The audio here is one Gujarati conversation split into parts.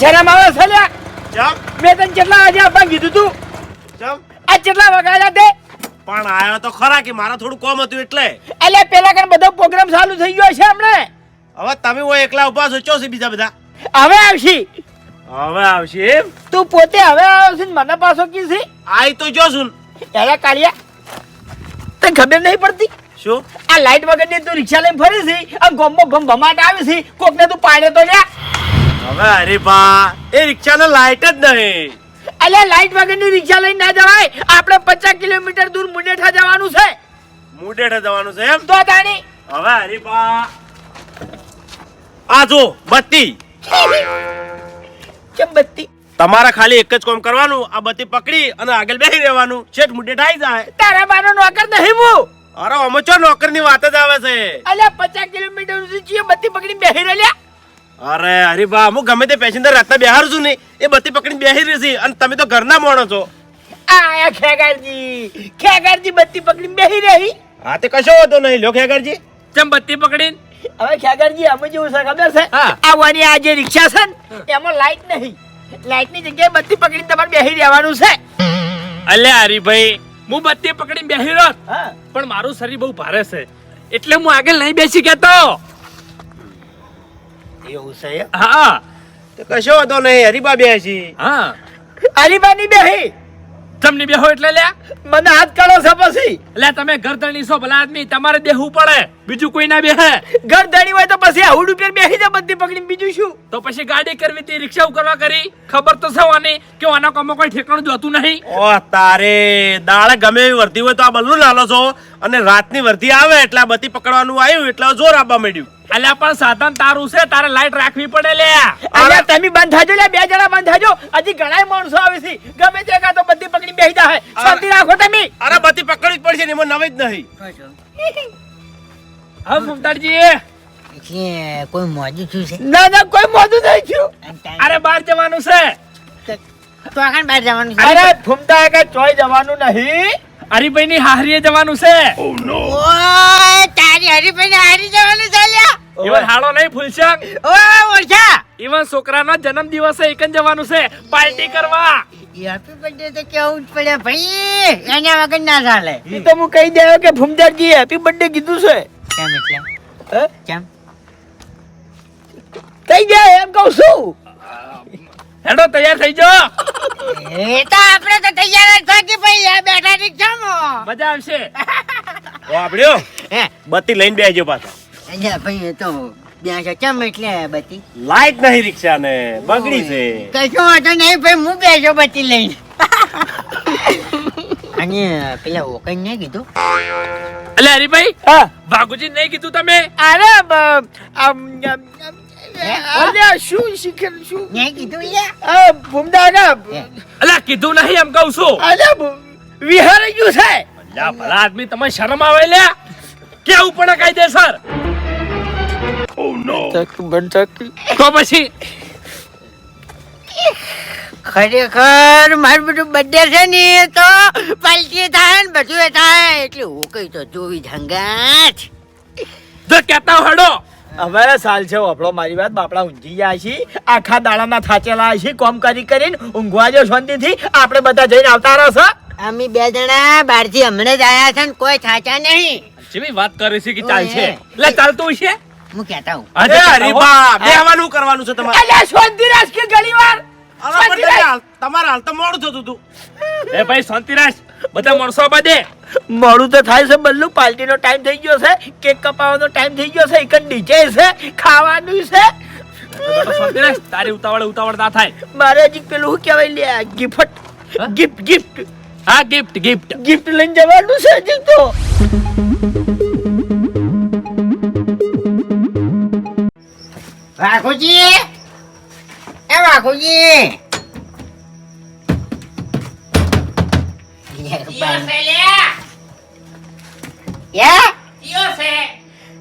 શરમ આવે છે મેં તને કેટલા વાગે આપવા કીધું તું. ચમ આ કેટલા વગાડ્યા તે? પણ આયો તો ખરા કે મારા થોડું કોમ હતું એટલે? અલ્યા પેલા કણ બધો પ્રોગ્રામ ચાલુ થઈ ગયો છે હમણે. હવે તમે એકલા ઊભા છો બીજા બધા? હવે આવશી. હવે આવશે એમ? તું પોતે હવે આવ્યો છે મને પાછો કી છે. આઈ તો જો છું એલા કાળિયા તને ખબર નહીં પડતી? શું? આ લાઈટ વગરની તું રિક્ષા લઈને ફરી છે આ ગોમમાં ભમ ભમાટ આવી છે કોકને તું પાડે તો લ્યા. હવે હરીભા એ રિક્ષાનો લાઈટ જ નહીં. અલ્યા લાઈટ વગરની રિક્ષા લઈને ના જવાય. આપણે પચાસ કિલોમીટર દૂર મુંડેઠા જવાનું છે. મુડેઠે જવાનું છે એમ? તો તાણી. હવે બા. આ જો બત્તી. કેમ બત્તી? તમારે ખાલી એક જ કામ કરવાનું આ બત્તી પકડી અને આગળ બેસી રહેવાનું. શેઠ મુડે થાય જાય. તારા બાનો નોકર નહીં હું. અરે અમે ચો નોકરની વાત જ આવે છે? અલ્યા પચાસ કિલોમીટર સુધી છીએ બત્તી પકડી બેહી રહ્યા અરે અરે બા હું ગમે તે પેસેન્જર રાતના બેહાર છું ને એ બત્તી પકડી બેસી રહી છે અને તમે તો ઘરના માણો છો. આયા ખેગારજી ખેગારજી બત્તી પકડી બેહી રહી. હા તે કશો હતો નહીં. લો ખેગરજી. ચમ બત્તી પકડીને? હવે ખેગારજી અમે જેવું છે ખબર છે. આ વાની આ જે રિક્ષા છે ને એમાં લાઈટ નહીં. લાઈટની જગ્યાએ બત્તી પકડીને તમારે બેસી રહેવાનું છે. અલ્યા હરીભાઈ હું બત્તી પકડીને બેસી રહ્યો. પણ મારું શરીર બહુ ભારે છે. એટલે હું આગળ નહીં બેસી કેતો. એવું છે? હા. તો કશો વાંધો નહીં હરીબા બેસી. હા. અલીબાની બેહી. તમને બેહો એટલે લે. મને હાથ કાઢો છે પછી. એટલે તમે ઘરધણી છો ભલા આદમી તમારે બેહવું પડે. બીજું કોઈ ના બેહે. ઘર ધણી હોય તો પછી આવું રૂપિયા બેહી જા બધી પકડીને. બીજું શું? તો પછી ગાડી કરવી હતી રિક્ષા કરવા કરી. ખબર તો સવાની કે આના કામમાં કોઈ ઠેકાણું જોતું નહીં. ઓ તારે દાળ ગમે એવી વર્ધી હોય તો આ બલ્લું લાલો છો. અને રાતની વર્ધી આવે એટલે બધી પકડવાનું આવ્યું એટલે જોર આપવા માંડ્યું. અલ્યા પણ સાધન તારું છે તારે લાઈટ રાખવી પડે લે. અલ્યા તમે બંધ થાજો લે બે જણા બંધ થાજો હજી ઘણાય માણસો આવે છે. ગમે તે કા તો બધી પકડી બેહી જાય શાંતિ રાખો તમે. અરે બધી પકડવી જ પડશે ને મને નવી જ નહીં. હા મમતાજી છે કોઈ મોજું છું છે? ના ના કોઈ મોજું નહીં થયું. અરે બહાર જવાનું છે. તો આગળ બહાર જવાનું છે? અરે ફૂમતા કે ચોય જવાનું નહીં. હરિભાઈ ની હારીએ જવાનું છે. તારી હરીભાઈ હારી જવાનું ચાલ્યા ઈવન હાડો નહીં ફૂલશક. ઓય ઓછા ઇવન છોકરાનો જન્મ દિવસ એક જ જવાનું છે પાર્ટી કરવા. હેપી બર્થડે તો કેવું જ પડે ભાઈ. એના વગર ના ચાલે. એ તો હું કહી દેયો કે ભૂમદારજી હેપી બર્થડે કીધું છે. કેમ એટલે? હે? કેમ? થઈ જાય એમ કહું છું. હેડો તૈયાર થઈ જાઓ. એ તો આપણે તો તૈયાર જ થાકી ભાઈ આ બેઠા રિક્ષામાં મજા આવશે. ઓ આપડ્યો હે. બત્તી લઈને બેસજો પાછા. અલ્યા ભાઈ એ તો ત્યાં છે કેમ એટલે બધી? લાઈટ નહીં રિક્ષા ને બગડી છે. કશો વાંધો નહીં ભાઈ હું બેસો બત્તી લઈને. અને પેલા ઓકઈ નહીં કીધું? એટલે હરીભાઈ હા. ભાગુજી નહીં કીધું તમે? અરે આમ, આમ, આમ, અલ્યા શું શીખે શું કીધું યા અલ્યા કીધું નહીં એમ કહું છું. અલ્યા વિહારી ગયું છે. અલ્યા ભલા આદમી તમે શરમ આવે લ્યા? કેવું પડે કાયદેસર? તો પછી? ખરેખર મારું બધું બધે છે ને એ તો પલટી થાય ને બધું એ થાય. એટલે હું કઈ તો જોવી જંગાત જો કેતા હડો. અમારા સાલ છે આપણો મારી વાત બાપડા ઊંઘી ગયા છે આખા દાડાના થાચેલા છે કોમ કરી કરીને ઊંઘવા જો શાંતિથી. આપણે બધા જઈને આવતા રહો છો અમે બે જણા બહારથી હમણાં જ આયા છે ને કોઈ થાચા નહીં. જેવી વાત કરે છે કે ચાલશે એટલે ચાલતું છે હું કહેતા હું આજે એ કહેતા હો. હરીબા બેહવાનું કરવાનું છે તમારે. અલ્યા શાંતિ કે ઘણી વાર અરે પણ તમે હાલ- તમારે હાલ તો મોડું થતું હતું. એ ભાઈ શાંતિરાજ બધા માણસો બધે મોડું તો થાય છે બલ્લુ. પાર્ટીનો ટાઈમ થઈ ગયો છે. કેક કપાવવાનો ટાઈમ થઈ ગયો છે. એક ડીજે છે. ખાવાનું છે. તારી ઉતાવળ ઉતાવળ ના થાય. મારે હજી પેલું શું કહેવાય લે ગિફ્ટ ગિફ્ટ ગિફ્ટ હા ગિફ્ટ ગિફ્ટ ગિફ્ટ લઈને જવાનું છે હજી તો. વાઘુજી? એ વાઘુજી!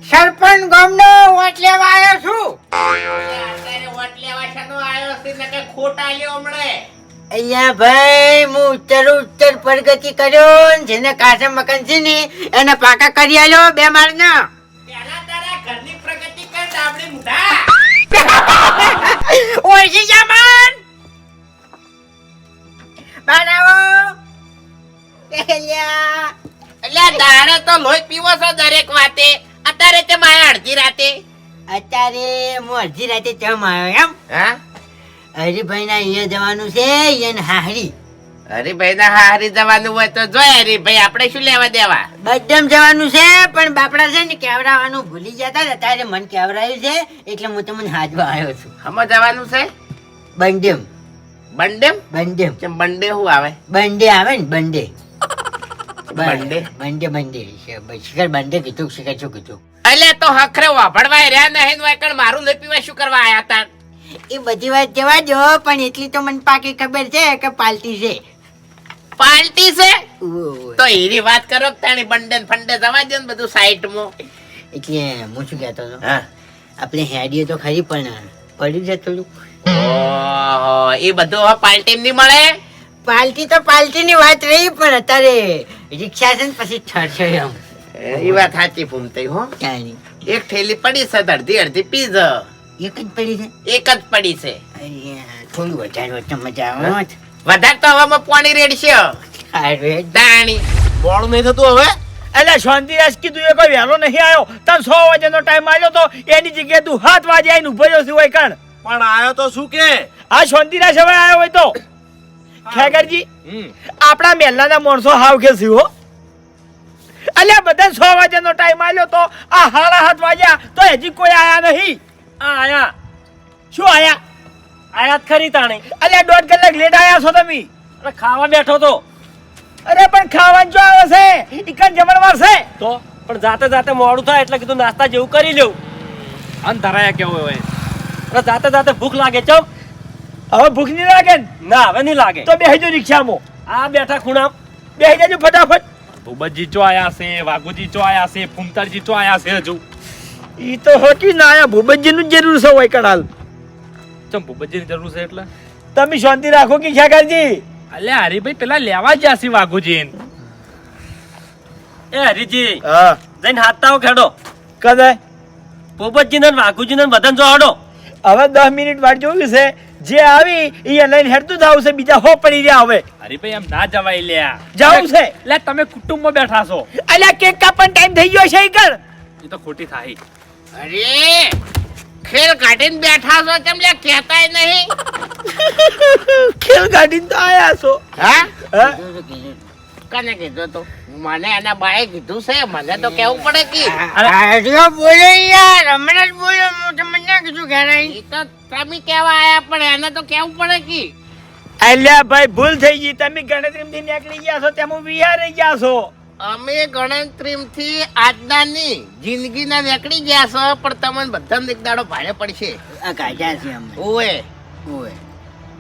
સરપંચ ગામનો વોટ લેવા આવ્યો છું. અહીંયા ભાઈ હું ઉત્તર ઉત્તર પ્રગતિ કર્યો ને જેને કાચા મકાન છે ને એને પાકા કરી આલ્યો બે માળના. ઓળખી જા મન બનાવો એટલે દાડે તો લોહી પીવો છો દરેક વાતે. અત્યારે તે માયા અડધી રાતે? અત્યારે હું અડધી રાતે ચમ આવ્યો એમ. હા? હરિભાઈ ના અહીંયા જવાનું છે અહીંયા હાહરી. હરીભાઈ ના હારી જવાનું હોય તો જોય હરીભાઈ આપણે શું લેવા દેવા? બધામ જવાનું છે પણ બાપડા છે ને કેવડાવવાનું ભૂલી જતા હતા ત્યારે મન કેવડાયું છે એટલે હું તમને હાજવા આવ્યો છું. હમણાં જવાનું છે? બંડેમ. બંડેમ? બંડેમ. કેમ બંડે શું આવે? બંડે આવે ને બંડે. બંડે? બંડે બંડે. શિખર બંડે કીધું શિખર શું કીધું? એટલે તો હખરે વાપરવાય રહ્યા નહીં ને વાયકણ મારું નહીં પીવા શું કરવા આયા તા? એ બધી વાત જવા દો પણ એટલી તો મને પાકી ખબર છે કે પાલટી છે. પાર્ટી છે? તો એની વાત કરો તાણી બંડે ફંડે જવા દે ને બધું સાઈડમાં એટલે હું શું કહેતો હતો? આપણે હેડીએ તો ખરી પણ પડી છે થોડું એ બધું પાર્ટી નહીં મળે? પાલટી તો પાલટી ની વાત રહી પણ અત્યારે રિક્ષા છે ને પછી ઠરશે એમ. એ વાત સાચી ફૂમતી હો. એક થેલી પડી છે અડધી અડધી પીઝ એક જ પડી છે? એક જ પડી છે. થોડું વધારે મજા આવે. વધારે તો હવામાં પાણી રેડશે. દાણી. મોડું નહીં થતું હવે? એટલે શાંતિરાજ કીધું એ કોઈ વહેલો નહીં આવ્યો. તને સો વાગ્યાનો ટાઈમ આવ્યો તો એની જગ્યાએ તું સાત વાગે આવીને ઊભો રહ્યો છું હોય કણ. પણ આવ્યો તો શું કે? આ શાંતિરાજ હવે આવ્યો હોય તો. ખેગરજી આપણા મહેલાના માણસો હાવ કે છે હો. અલ્યા બધા સો વાગ્યાનો ટાઈમ આવ્યો તો આ હાડા હાથ વાગ્યા તો હજી કોઈ આયા નહીં. આ આયા. શું આયા? આયાત ખરી તાણે. અલ્યા દોઢ કલાક લેટ આયા છો તમે? અરે ખાવા બેઠો તો. અરે પણ ખાવાનું જો આવે છે ઇકન જમણવાર છે તો? પણ જાતે જાતે મોડું થાય એટલે કીધું નાસ્તા જેવું કરી લેવું. અન ધરાયા કેવો હોય અરે જાતે જાતે ભૂખ લાગે ચમ હવે ભૂખ નહીં લાગે ના? હવે નહીં લાગે. તો બેહી જો રિક્ષામાં. આ બેઠા ખૂણા. બેહી જજો ફટાફટ. ભૂપતજી ચો આયા છે વાઘુજી ચો આયા છે ફૂમતારજી ચો આયા છે હજુ. ઈ તો હોકી ના આયા ભૂપતજીનું નું જરૂર છે હોય કડાલ ચમ ભૂપતજીની જરૂર છે એટલે? તમે શાંતિ રાખો કે ખેગરજી અલે હરીભાઈ પેલા લેવા ગયા છે વાઘુજી એ હરીજી હા. જઈને હાથતાઓ ખેડો. કદે પોપટજી ને વાઘુજી ને બધાને જોડો હવે દસ મિનિટ વાટ જોયું છે. જે આવી એ લઈને હેડતું જ આવશે બીજા હો પડી રહ્યા હવે. અરે ભાઈ એમ ના જવાય લ્યા જાવું છે. લે તમે કુટુંબમાં બેઠા છો. અલ્યા કેક કાપવાનો ટાઈમ થઈ ગયો છે એ તો ખોટી થાય અરે ખેલ કાઢીને બેઠા છો કેમ લે કહેતાય નહીં? ખેલ કાઢીને તો આયા છો. હા? કને કીધું તો? મને એના બાએ કીધું છે મને તો કેવું પડે કે આર્યો બોલે યાર હમણાં જ બોલ્યો હું તમને કીધું ઘેર તો તમે કેવા આયા પણ એને તો કેવું પડે કે? અલ્યા ભાઈ ભૂલ થઈ ગઈ. તમે ગણતરી નીકળી ગયા છો તેમાં વિહારી ગયા છો. અમે ગણતરીથી આજનાની જિંદગીના નીકળી ગયા છો પણ તમને બધાને એક દાડો ભારે પડશે. આ કાઢ્યા છે અમે. ઓએ ઓય.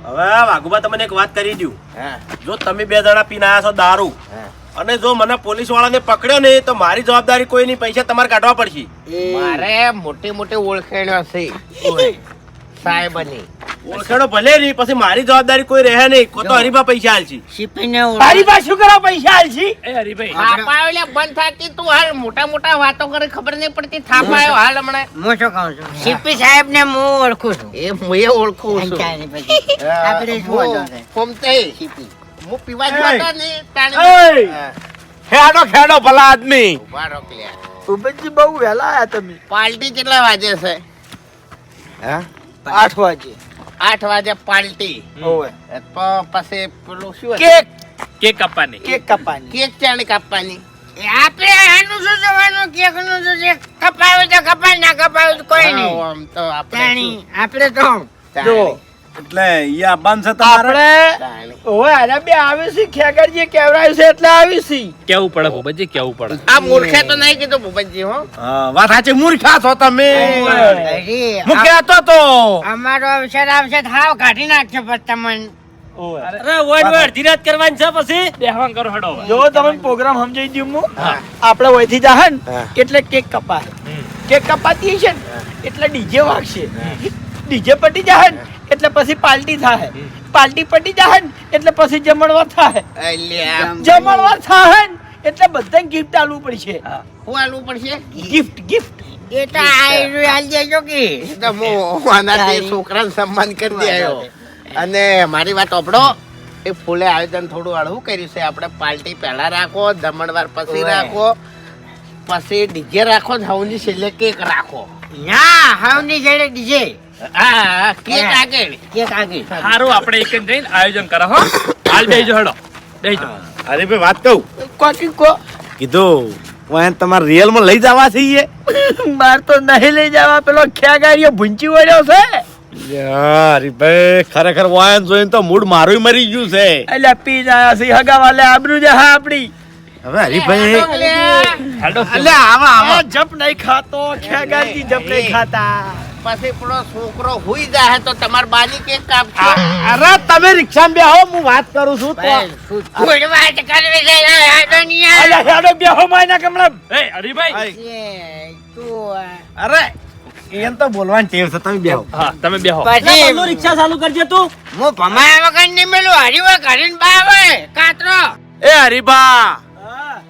હવે વાઘુબા તમને એક વાત કરી દઉં. હા. જો તમે બે જણા પીને આવ્યા છો દારૂ હા. અને જો મને પોલીસ વાળાને પકડ્યો ને તો મારી જવાબદારી કોઈ નહીં પૈસા તમારે કાઢવા પડશે. મારે મોટી મોટી ઓળખેણ છે. સાહેબ સાહેબની ઓળખેડો ભલે રહી પછી મારી જવાબદારી કોઈ રહે નહીં. કો તો હરીફા પૈસા હાલશે શિપીને ઓળખ- શું કરો પૈસા હાલશી એ હરીભાઈ થાપાયો લે બંધ થાતી તું હાલ. મોટા મોટા વાતો કરે ખબર નહીં પડતી. થાપાયો હાલ હમણાં. હું શું કહું છું? શિપી સાહેબ ને હું ઓળખું છું. એ હું એ ઓળખું છું. આપણે શું શિપી. હું પીવા જ હતો ને તાણે ખેડો ખેડો ભલા આદમી. ઊભા રોક લે બહુ વહેલા આયા તમે. પાર્ટી કેટલા વાગે છે? હા? આઠ વાગે. આઠ વાગે પાર્ટી તો પછી પેલું શું? કેક. કેક કાપવાની કેક કાપવાની. કેક ચાણી કાપવાની. આપણે આનું શું જોવાનું? કેકનું શું છે? કપાવે તો કપાય ના કપાવે તો કોઈ નહીં. આમ તો આપણે આપણે તો જો એટલે યા બંધ છે આપણે ઓય ઓવે બે આવી છે ખેગરજી કેવરાયું છે એટલે આવી કેવું પડે ભૂપતજી? કેવું પડે? આ મૂર્ખે તો નહીં કીધું ભૂપતજી હો. વાત સાચી મૂર્ખા છો તમે. હું કહેતો તો. અમારો અવસર આવશે થાવ હાવ કાઢી નાખશે પછી તમને. અરે ઓય ઓય અડધી કરવાની છે પછી? બેહવાન કરો હડો. જો તમે પ્રોગ્રામ સમજાઈ દઉં હું આપણે વહીથી જાહે ને એટલે કેક કપાત કેક કપાતી છે ને એટલે ડીજે વાગશે. ડીજે પટી જાહે ને એટલે પછી પાલટી થાય પાલટી પટી જાય ને એટલે પછી જમણવાર થાય જમણવા જમણવાર થાય ને એટલે બધાને ગિફ્ટ આલવું પડશે. હું. આલવું પડશે? ગિફ્ટ ગિફ્ટ એ તો દેજો કે. તો છોકરાને સન્માન કરી દે આવ્યો અને મારી વાત ઓપડો એ ફૂલે આયોજન થોડું હળવું કર્યું છે? આપણે પાલટી પહેલા રાખો દમણવાર પછી રાખો પછી ડીજે રાખો ને હવની છેલ્લે કેક રાખો. ના હાવની જોડે ડીજે. હા કેક આગળ કેક આગળ સારું આપણે એક જ જઈને આયોજન કરો હો. હાલ બેસજો હેડો. બેસજો અરે ભાઈ વાત કહું? કોકી કો. કીધું હું તમારે રિયલમાં લઈ જવા છીએ બાર તો નહીં લઈ જવા પેલો ખ્યાગારીઓ ભૂંચી વળ્યો છે. હરીભાઈ ખરેખર વાયન જોઈને તો મૂડ મારું મરી ગયું છે. એટલે પી જાય છે હગા વાલે આબરૂ છે હા આપડી હવે હરીભાઈ અલ્યા આવા આવા. જપ નહીં ખાતો ખ્યાગારજી જપ નહીં ખાતા. પછી પેલો છોકરો હુઈ જાય તો તમાર બાની કે કાપશો અરે તમે રિક્ષામાં બેહો હું વાત કરું છું તો ફૂડ વાત કરવી છે? હાડો નહીં યાર. અલ્યા હેડો બેહો માયના કમળા એ હરીભાઈ. તું અરે એમ તો બોલવાની ટેવ છે તમે બેહો. હા તમે બેહો. પછી રિક્ષા ચાલુ કરજે તું. હું ભમાયા વગર નહીં મેલું હરીવા કરીને બા આવે કાતરો. એ હરીબા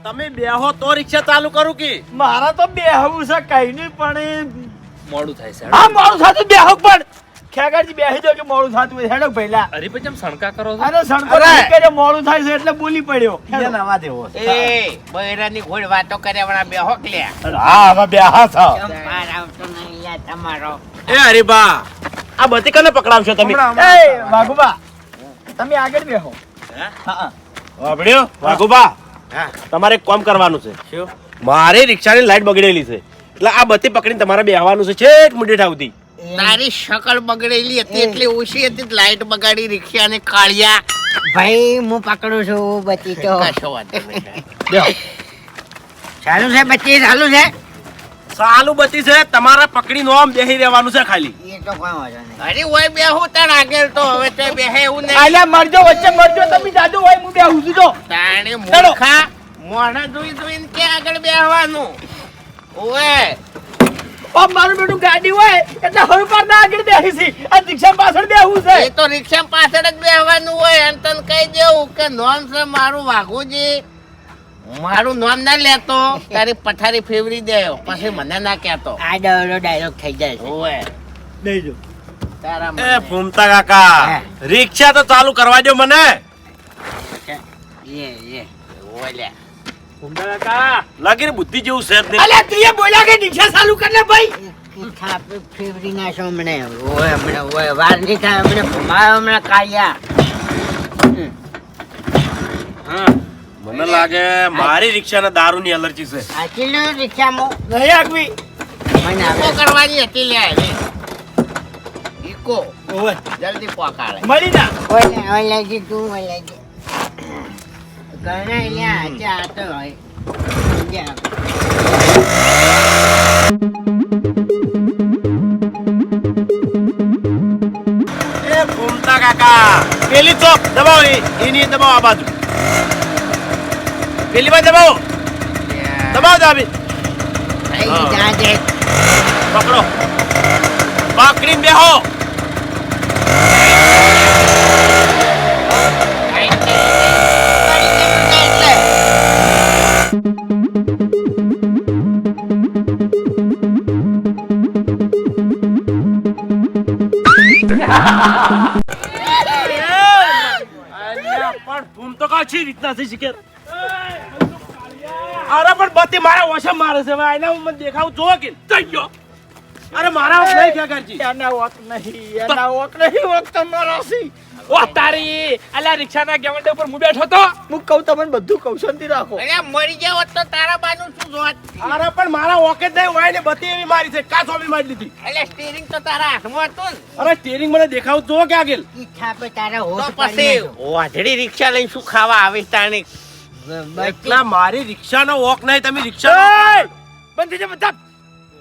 તમે બેહો તો રિક્ષા ચાલુ કરું કે. મારા તો બેહવું છે કઈ નહીં પણ મોડું થાય છે આ મોડું થતું બેહો પણ. ખેગારજી બેહી જો કે મોડું થતું હોય હેડો પહેલા હરીભાઈ જેમ સણકા કરો છો. અરે. સણકો અરે! નહીં મોડું થાય છે એટલે બોલી પડ્યો. એ નવા દેવો એ બૈરાની ઘોડ વાતો કર્યા વાળા બેહો હક લે હા હવે બેહા છો. ચંપાર આવતો નહીં યા તમારો? એ હરીબા આ બધી કને પકડાવશો તમે? એ વાઘુબા તમે આગળ બેહો. હા? વાપડ્યો વાઘુબા હા. તમારે એક કામ કરવાનું છે. શું? મારે રિક્ષાની લાઈટ બગડેલી છે. એટલે આ બધી પકડીને તમારે બેહવાનું છે છેક મુડી ઠાવતી તારી શકલ બગડેલી હતી એટલે ઓછી હતી લાઈટ બગાડી રિક્ષા ને કાળિયા. ભાઈ હું પકડું છું બચી તો ચાલુ છે બચી ચાલુ છે. સાલું બચી છે તમારા પકડી નો આમ બેહી રહેવાનું છે ખાલી. તો અરે ઓય બેહું તાણ આગળ તો હવે તે બેહે એવું નહીં. આલે મરજો વચ્ચે મરજો તમે જાજો હોય હું બેહું છું જો. તાણે મોખા મોણા જોઈ જોઈને કે આગળ બેહવાનું? ઓય ઓ મારું બેટું ગાડી હોય એટલે હર પર ના આગળ બેહી છે આ રિક્ષા પાછળ બેહવું છે. એ તો રિક્ષા પાછળ જ બેહવાનું હોય અને તને કહી દેવું કે નોન છે મારું વાઘુજી. મારું નામ ના લેતો તારી પથારી ફેવરી દે પછી મને ના કહેતો. આ ડરો ડાયલોગ થઈ જાય ઓએ ઓય નહીં જો. તારા એ ફૂમતા કાકા રિક્ષા તો ચાલુ કરવા દો મને. યે એ. ઓય લે. લાગી ને બુદ્ધિ જેવું છે નહીં અલ્યા તું એ બોલ્યા કે રિક્ષા ચાલુ કર ને ભાઈ. થાપે ફેવરી નાખો હમણે ઓય હમણે ઓય વાર નહીં થાય હમણે ભમાયો હમણે કાઢ્યા મને લાગે મારી રિક્ષાને દારૂની એલર્જી છે. આચી રિક્ષામાં નહીં આગવી. મને ઈકો કરવાની હતી લે. ઈકો. ઓય જલ્દી પોકાળે. મળી ના ઓય ઓય લાગી તું ઓય જી. ઘણા લ્યા હોય. કાકા પેલી ચોક દબાવો એની દબાવો આ બાજુ પેલી બાજુ દબાવો દબાવો દાબી પકડો પકડીને બેહો પણ ફૂમ તો કાચી રીતના અરે પણ બત્તી મારા ઓછા મારે છે હવે મને દેખાવ, જોવો કે થઈ અરે મારા નહીં કરજી એના વોક નહીં એના વોક નહીં વોક તમારો સી. ઓ તારી અલા રિક્ષાના ગેવંડે ઉપર હું બેઠો તો? હું કહું તમને બધું કહું શાંતિ રાખો. અરે મરી ગયો હોત તો તારા બાજુ શું જોત? અરે પણ મારા ઓકે દે હોય ને બતી એવી મારી છે કા ચોમી મારી લીધી? એટલે સ્ટીરિંગ તો તારા હાથમાં હતું અરે સ્ટીરિંગ મને દેખાવ જોવો કે આગળ ઈ થાપે તારા તો હોઠ પછી વાઢડી રિક્ષા લઈ શું ખાવા આવે તાણી? એટલા મારી રિક્ષાનો વોક નહીં તમે રિક્ષા બંધ થઈ જા બધા.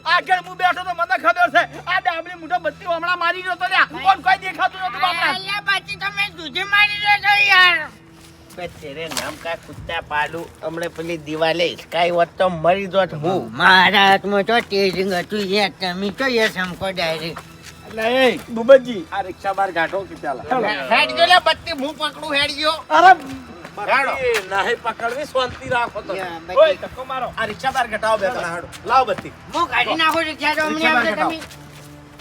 આગળ હું બેઠો તો મને ખબર છે. આ ડાબલી મુઠો બત્તી હમણાં મારી ગયો તો લ્યા. કોણ કોઈ દેખાતું નતું બાપડા. અલ્યા પછી તમે દૂધી મારી રહ્યો છો યાર. બે તેરે નામ કા કુત્તા પાડું. હમણે પેલી દિવાલે કાઈ હોત તો મરી જોત હું. મારા હાથમાં તો તેજિંગ હતું યાર. તમે તો યાર સમકો ડાયરેક્ટ નહીં બુબજી. આ રિક્ષા બાર ગાંઠો કે ચાલો હેડ ગયો બત્તી હું પકડું હેડ ગયો અરે નહીં પકડવી શાંતિ રાખો તો ઓય ધક્કો મારો. આ રિક્ષા બાર ઘટાવો બે ત્રણ હાડો. લાવ બત્તી હું કાઢી નાખું રિક્ષા અમને આવડે તમે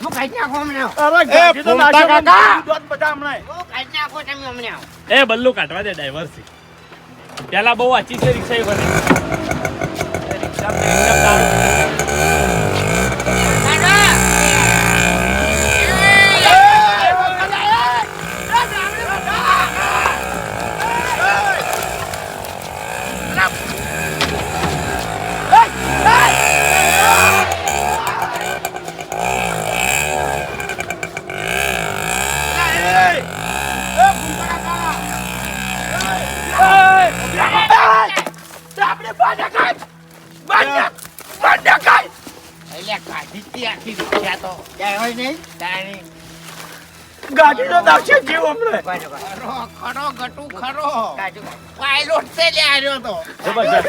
હું કાઢી નાખું હમણાં. અરે ગાડી તો ફૂમતા કાકા! દૂધ બધા હમણાં. હું કાઢી નાખો તમે અમને આવો એ બલ્લુ કાઢવા દે ડ્રાઈવરથી. પેલા બહુ વાંચી છે રિક્ષા એ બને. રિક્ષા તો એકદમ દારૂ. એટલે કાઢી જ તી આખી રિક્ષા તો ડ્રાઈવર નહીં તાણી ગાડી તો નાખશે જીવ હમણાં ખરો ખરો ગટુ ખરો. પાયલોટ છે લે આવ્યો તો.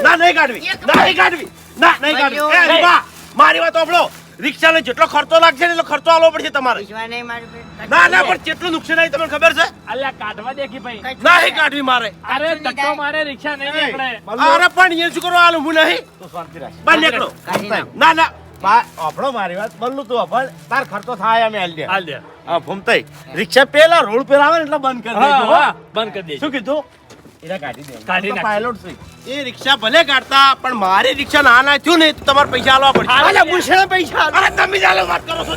ના નહીં કાઢવી. ના નહીં કાઢવી. ના નહીં કાઢવી. એ રીબા, મારી વાત સાંભળો. રિક્ષાને જેટલો ખર્ચો લાગશે ને એટલો ખર્ચો આલવો પડશે તમારે. ના ના પણ કેટલું નુકસાન આવી તમને ખબર છે? અલ્યા કાઢવા દે ભાઈ? નહીં કાઢવી મારે. અરે ધક્કો મારે રિક્ષા નહીં નીકળે. અરે પણ એ શું કરો? આલું હું નહીં. બહાર નીકળો. ના ના. આપણો મારી વાત બદલું તું તાર ખર્ચો થાય અમે હાલ દે. હાલ દે. હા ભમતાઈ રિક્ષા પેલા રોડ પર આવે ને એટલે બંધ કરી દેજો હા બંધ કરી દેજો. શું કીધું? એને કાઢી દે કાઢી નાખ. પાયલોટ છે. એ રિક્ષા ભલે કાઢતા પણ મારી રિક્ષા ના ના થયું ને તો તમારે પૈસા આલવા પડશે. પૈસા. અરે તમે ચાલો વાત કરો છો.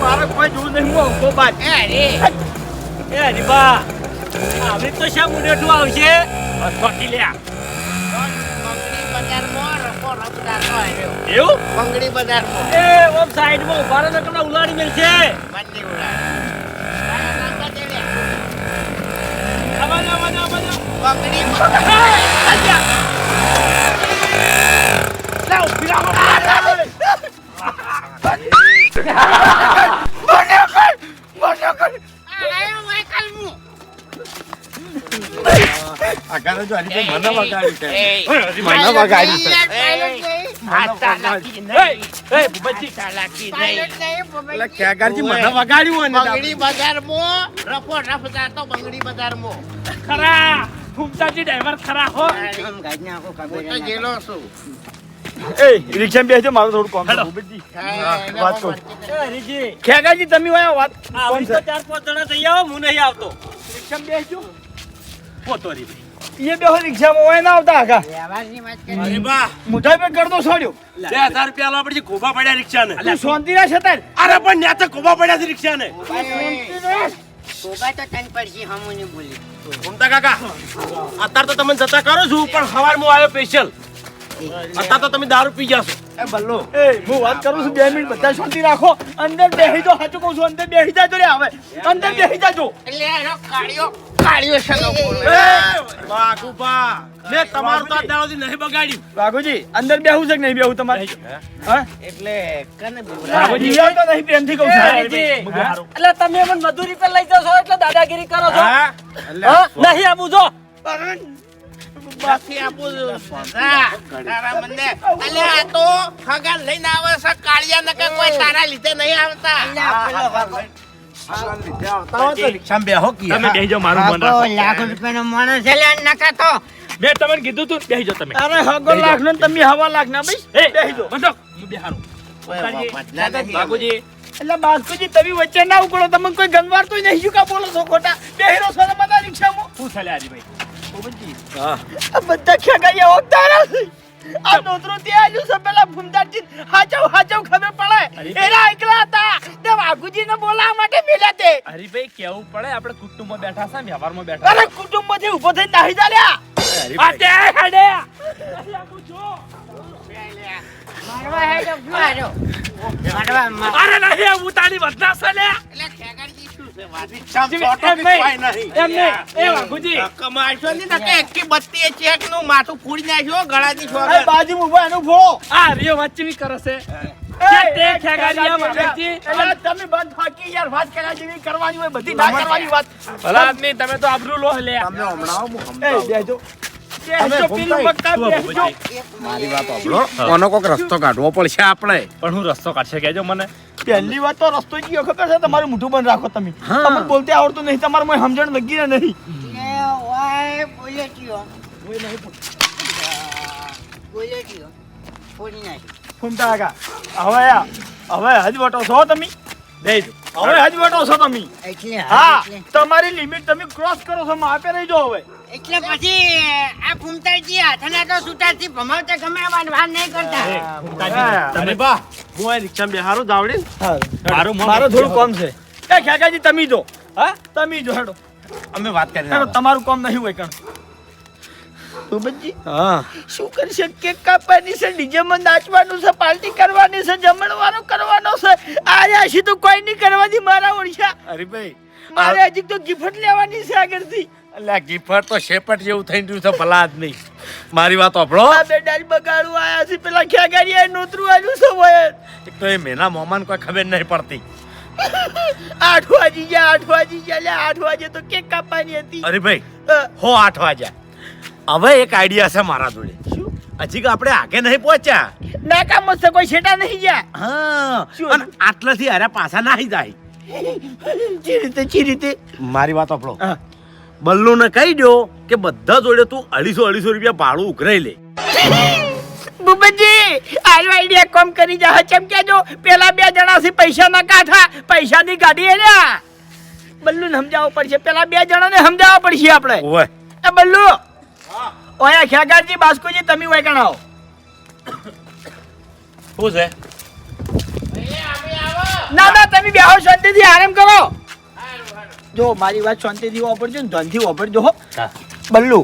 મારે કોઈ જોવું નહીં હું અંકો બાદ. એ હરીબા આવી તો શા મુનેઠું આવશે? રફો રફતારનો આવ્યો એવું? બંગડી બજારમાં એ ઓમ સાઈડમાં ઊભા રહે નકર ઉલાડી બંને ઉડાડ બંગડી હજી મને છે. મને છે. બંગડી રફતાર તો ખરા ફૂમતાજી ડ્રાઈવર ખરા હો. જેલો છું. એ રિક્ષા બેસજો મારું થોડું કામ છે, વાત કહું. ખેગાજી તમે વાત ચાર પાંચ જણા થઈ આવો હું નહીં આવતો. રિક્ષા બેસજો. પોતોરી એ બેહો રિક્ષામાં હોય ના આવતા આગા. વ્યવહારની વાત કરી. અરે બા મુઠાઈ પે કરતો છોડ્યો બે હજાર રૂપિયા આલવા પડશે ખોબા પડ્યા રિક્ષાને. તું શાંતિ ના છતાંય. અરે પણ ત્યાં તો ખોબા પડ્યા છે રિક્ષાને. શોભા તો તન પડશે હમું નહીં બોલી. ઘૂમતા કાકા અત્યારે તો તમે જતા કરો છું પણ સવારમાં આવ્યો સ્પેશિયલ અત્યારે તો તમે દારૂ પી જશો એ બલ્લો. એ હું વાત કરું છું બે મિનિટ બધા શાંતિ રાખો. અંદર બેહી જો સાચું કહું છું અંદર બેહી જાજો રે હવે અંદર બેહી જાજો. એટલે એનો કાળિયો. કાળિયો શેનો બોલે? વાઘુભા મેં તમારું તો દાડોથી નહીં બગાડ્યું. વાઘુજી અંદર બેહું છે કે નહીં બેહું તમારે? હા? એટલે કને વાઘુજી યાર તો નહીં પ્રેમથી કહું છું. એટલે તમે મને મજૂરી પર લઈ જશો એટલે દાદાગીરી કરો છો? હા એટલે હા? નહીં આવું જો. બાકી આપું તારા મને આ તો લઈને આવે છે કાળિયા કોઈ તારા લીધે નહીં આવતા? મેં તમને કીધું તું બેહી જાઓ તમે. અરે હગો લાખ નો તમે હવા લાખ ના ભાઈ? બેહી જાઓ બંધો. હું બેહારું. બદલા નહીં બાપુજી. એટલે બાસ્કુજી તમે વચ્ચે ના ઉકળો તમે કોઈ ગંદવાર તો નહીં શું કા બોલો છો ખોટા? બેહીરો છો બધા રિક્ષામાં? શું ચાલે હરીભાઈ આ બધા ઓગતા નથી. આ નોતરો તે આવ્યું છે પેલા ભૂમદારજી હાચવ હાચવ ખબર પડે. એના એકલા હતા. તે વાઘુજી ને બોલાવવા માટે મેલ્યા તે. હરીભાઈ કેવું પડે? આપણે કુટુંબમાં બેઠા છે વ્યવહારમાં બેઠા અરે કુટુંબમાંથી ઊભો થઈને નાહી ચાલ્યા આતે હેડે. મારવા હે જો મારો મારવા અરે નહીં હું તારી છે લે એટલે ખેગાડી તમે બંધ થાકી યાર વાત કર્યા જેવી કરવાની હોય કરવાની વાત. તમે તો આબરૂ લો લે હમણાં હું એ બેજો બેજો પેલું મક્કા બેજો મારી વાત કોનો કોક રસ્તો કાઢવો પડશે આપણે. પણ હું રસ્તો કાઢશે કહેજો મને. પહેલી વાત તો રસ્તો કયો ખબર છે? તમારું મોઢું બંધ રાખો તમે. તમને બોલતે આવડતું નહીં તમારે મને સમજણ લગી ને નહીં. કયો. ઓય ફોડી નાખી. ફૂમતા આગા. હવે આ- હવે હજવટો છો તમે? દેજો હવે હજવટો છો તમે? હા તમારી લિમિટ તમે ક્રોસ કરો છો માપે રહી જો હવે. એટલે પછી આ ફૂમતાજી હાથના તો સુતારથી ભમાવતા ગમે વાન નહીં કરતા. તમે બા હું આ રિક્ષા બેહારું દાવડી મારું મોં મારો થોડું કોમ છે. એ ખેકાજી તમે જો. હા? તમે જો હેડો. અમે વાત કરી હેડો તમારું કોમ નહીં હોય કણ. હા. શું કરશે કેક કાપવાની છે ડીજે માં નાચવાનું છે પાર્ટી કરવાની છે જમણવાનો કરવાનો છે. આજે આશી તો કોઈ નહીં કરવાની મારા ઓળશા અરે ભાઈ મારે હજી તો ગિફ્ટ લેવાની છે આગળથી. અલ્યા ગીફર તો શેપટ જેવું થઈ રહ્યું છે ભલા જ નહીં. મારી વાત આપણો આ બે બગાડું આયા છે પેલા ખેગાડી નોતરું આવ્યું છે વયર એક તો એ મેના મોમાન કોઈ ખબર નહીં પડતી. આઠ વાગી ગયા આઠ વાગી ગયા લે આઠ વાગે તો કેક કાપવાની હતી. અરે ભાઈ હો આઠ વાગ્યા. હવે એક આઈડિયા છે મારા જોડે. શું? હજી કે આપણે આગે નહીં પહોંચ્યા? ના કામ મસ્ત કોઈ છેટા નહીં ગયા. હા? અને આટલાથી અરે પાછા નાહી જાય. જે રીતે જે રીતે મારી વાત આપણો. બલ્લુને કહી દો કે બધા જોડે તું અઢીસો અઢીસો રૂપિયા ભાડું ઉઘરાઈ લે. બુબજી આયો આઈડિયા કોમ કરી જા ચમ કે જો પેલા બે જણા સી પૈસા ના કાઠા પૈસાની ગાડી એર્યા બલ્લુ ને સમજાવવું પડશે. પેલા બે જણાને સમજાવવા પડશે આપણે. ઓય એ બલ્લુ ઓયા ખેગારજી બાસ્કુજી તમે ઓય કણાવો શું છે? ના ના તમે બેહો શાંતિથી આરામ કરો. જો મારી વાત શાંતિથી વાપરજો ને ધનથી વાપરજો હો. બલ્લુ.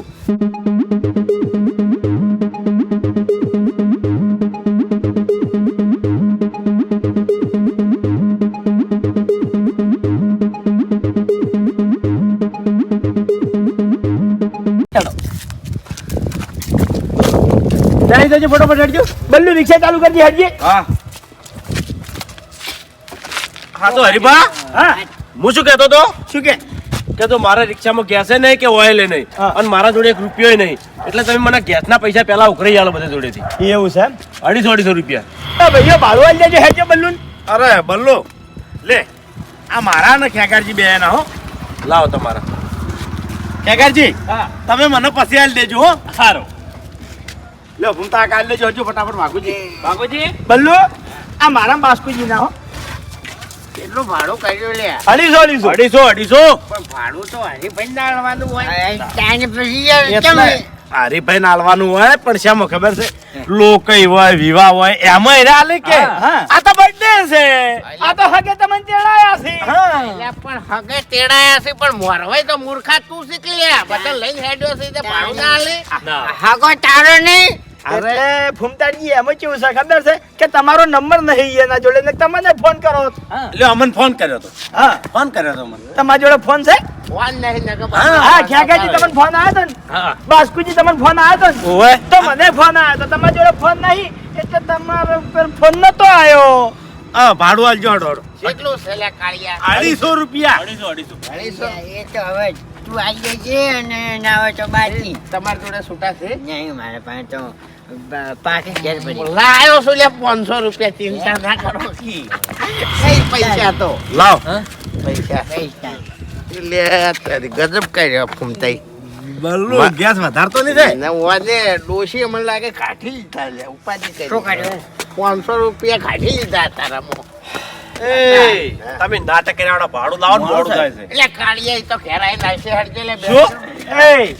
ચાલો. જઈ દેજો ફટોફટ હટજો. બલ્લુ રિક્ષા ચાલુ કરજે હટજે. હા. હા તો હરીબા હા. હું શું કહેતો તો શું કે? કે તો મારા રિક્ષામાં ગેસે નહીં કે ઓઇલે નહીં અને મારા જોડે એક રૂપિયો નહીં. એટલે તમે મને ગેસના પૈસા પહેલા ઉઘરી આલો બધા જોડેથી. એવું છે અઢીસો અઢીસો રૂપિયા. આ ભાઈઓ ભાડું આલી દેજો હેજે બલ્લુન અરે બલ્લો લે. આ મારા ને ખેગારજી બે ના હો. લાવો તમારા. ખેગારજી હા. તમે મને પછી આલી દેજો હો. સારું. લે ભૂમતા કાલ લેજો હજુ ફટાફટ વાગુજી ભાગુજી બલ્લુ આ મારા બાસ્કુજી ના હો. કેટલું ભાડું કર્યું લે. અઢીસો અઢીસો. અઢીસો અઢીસો. પણ ભાડું તો હરીભાઈ નાળવાનું હોય. તાને પછી કેમ હરીભાઈ નાલવાનું હોય પણ શામાં ખબર છે? લોકો હોય વિવાહ હોય એમાં એને આલે કે. આ તો બર્થડે છે. આ તો હગે તમે તેડાયા છે. પણ હગે તેડાયા છે પણ મોરવાય તો મૂર્ખા તું શીખી લે. બધા લઈને હેડ્યો છે તે ભાડું ના આલે. હગો હાગો તારો નહીં. એટલે ફૂમતાજી એમ કેવું છે? ખબર છે કે તમારો નંબર નહીં એના જોડે ને તમને ફોન કરો એટલે અમને ફોન કર્યો હતો હા. ફોન કર્યો હતો મને તમારા જોડે ફોન છે? ફોન નહીં હા. ખ્યાગાજી તમને ફોન આવ્યો તો ને? બાસ્કુજી તમને ફોન આવ્યો તો ને? તો મને ફોન આવ્યો તો તમારા જોડે ફોન નહીં એટલે તમારો પર ફોન નતો આવ્યો. હા ભાડું આલજો હડો હડો કેટલું છે લે કાળિયા? અઢીસો રૂપિયા. એ તો હવે તું આવી જજે અને ના હોય તો બાકી. તમારા જોડે છૂટા છે? નહીં મારા પાસે તો પાકી ઘેર પડી લાયો છું લે પાંચસો રૂપિયા ચિંતા ના કરો કી પૈસા તો લાવ પૈસા પૈસા લે ગજબ કર્યો ફૂમતાઈ બલ્લુ ગેસ વધારતો નહીં થાય ને ડોશી મને લાગે કાઢી લીધા લે ઉપાધિ શું? કર્યું પાંચસો રૂપિયા કાઢી લીધા તારામાં એ તમે નાટક કર્યા ભાડું લાવો મોડું થાય છે એટલે કાળિયા તો ઘેરાઈ લાવશે હરજે લે શું એ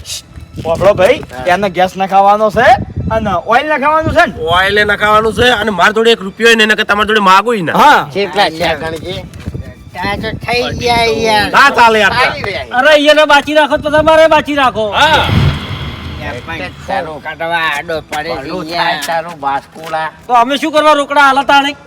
પોપડો ભાઈ એને ગેસ નખાવાનો છે. અને ઓઇલ નાખવાનું છે ને? ઓઇલે નખાવાનું છે અને મારા જોડે એક રૂપિયો નહીં કે તમારા જોડે માગું ના. હા. કેટલા છે ગણજી તાર તો થઈ ગયા યાર ના ચાલે યાર આવી રહ્યા અરે બાચી રાખો તો તમારે બાચી રાખો. તો અમે શું કરવા રોકડા હાલતા નહીં?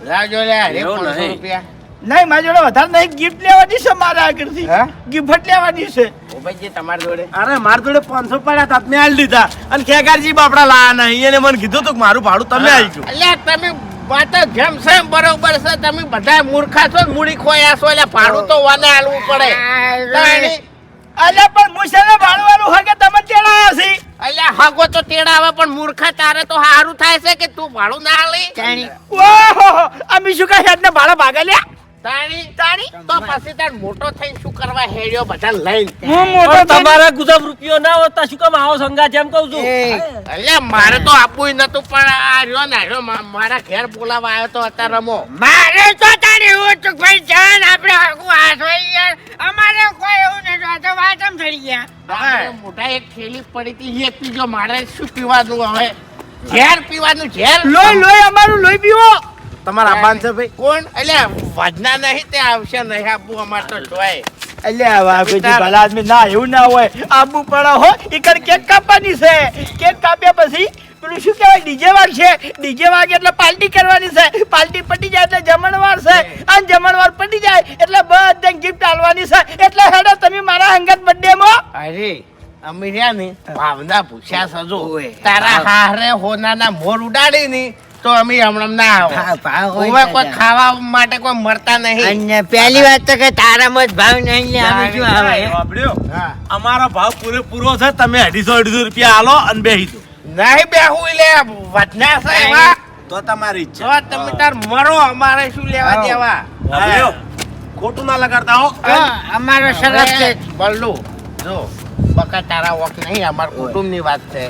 નહીં. મારી જોડે વધારે નહીં ગિફ્ટ લેવાની છે મારે આગળથી. ગિફ્ટ લેવાની છે. ઉભેજી તમારી જોડે. અરે મારા જોડે પાંચસો પડ્યા તા મેં આલી દીધા અને ખેગારજી બાપડા લાયા નહીં. એને મને કીધું તું મારું ભાડું તમે આલજો અલ્યા તમે વાત જેમ છે બરોબર છે. તમે બધા મૂર્ખા છો ને મૂડી ખોયા છો. એટલે ભાડું તો વાને આલવું પડે. અલ્યા પણ હું છે ને ભાડું હોય કે તમે તેડાયા છે. અલ્યા હાગો તો તેડા પણ મૂર્ખા તારે તો સારું થાય છે કે તું ભાડું ના આલી? તાણી ઓહો આ શું કહે ભાડા ભાગે લ્યા? તાણી? તાણી? તો પછી તાર મોટો થઈ શું કરવા હેડ્યો બધા લઈને? હું મોટો તમારા ગુજાબ રૂપિયો ના હોતા શું કામ આવો સંગા જેમ કહું છું? એટલે મારે તો આપવું નતું પણ આ રહ્યો ને રહ્યો. મારા ઘેર બોલાવા આવ્યો તો અત્યારે રમો. મારે તો તારે એવું હતું ભાઈ જાન આપણે હરખું હાથ હોય યાર. અમારે કોઈ એવું નતું આ તો વાતમ થઈ ગયા. મોટા એક થેલી પડી હતી એક પીજો મારે શું પીવાનું હવે? ઝેર પીવાનું ઝેર. લોહી લોહી અમારું લોહી પીવો. તમારા આબાન છે ભાઈ? કોણ? અલ્યા વજના નહીં તે આવશે નહીં. આબુ અમાર તો જોય અલ્યા વાઘુજી ભલા આદમી ના એવું ના હોય. આબુ પડો હો ઈકડ કેક કાપવાની છે. કેક કાપ્યા પછી પેલું શું કહેવાય? ડીજે વાગશે. ડીજે વાગે એટલે પાર્ટી કરવાની છે. પાર્ટી પટી જાય એટલે જમણવાર છે. અને જમણવાર પટી જાય એટલે બધા ગિફ્ટ આલવાની છે. એટલે હેડો તમે મારા અંગત બર્થડે માં અરે અમે રહ્યા ને ભાવના પૂછ્યા સજો. તારા હારે હોનાના મોર ઉડાડી ની તો અમે હમણાં ના આવો. ભાવ ભાવ હોય હવે કોઈ ખાવા માટે કોઈ મળતા નહીં. અને પહેલી વાત તો કે તારામાં જ ભાવ નહીં લે અમે શું આવે? અમારો ભાવ પૂરેપૂરો છે તમે અઢીસો અઢીસો રૂપિયા આલો અને બેહી દો. નહીં બેહું લે વધના છે એવા. તો તમારી ઈચ્છા. જો તમે તાર મરો અમારે શું લેવા દેવા? ખોટું ના લગાડતા હો. હા, અમારો સરસ છે. બલ્લુ. જો. બકા તારા વોક નહીં અમાર કુટુંબની વાત છે.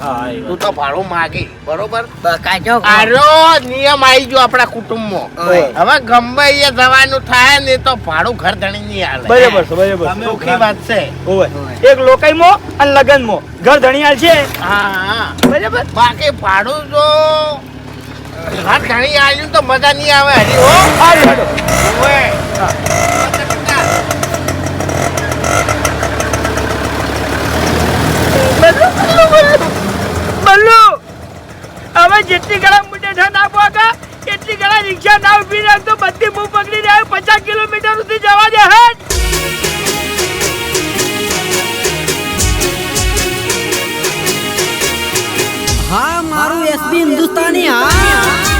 તું તો ભાડું માગી બરોબર? બકાજો આરો નિયમ આવી ગયો આપણા કુટુંબમાં. માં હવે ગમે એ જવાનું થાય ને તો ભાડું ઘર ધણી નહીં હાલે. બરાબર છે બરાબર સુખી વાત છે. ઓય એક લોકાઈમાં અને લગનમાં. ઘર ધણીયાલ છે. હા હા. બરાબર? બાકી ભાડું જો ઘર ધણી આવ્યું તો મજા નહીં આવે હરી હો. ઓય. બલ્લુ બલ્લુ બલ્લુ બલ્લુ હવે જેટલી ઘણા મુંડે છે ના પોકા એટલી ઘણા રિક્ષા ના ઊભી રાખતો બધી હું પકડી રહે પચાસ કિલોમીટર સુધી જવા દે, હે? હા, મારું એસબી હિન્દુસ્તાની, હા.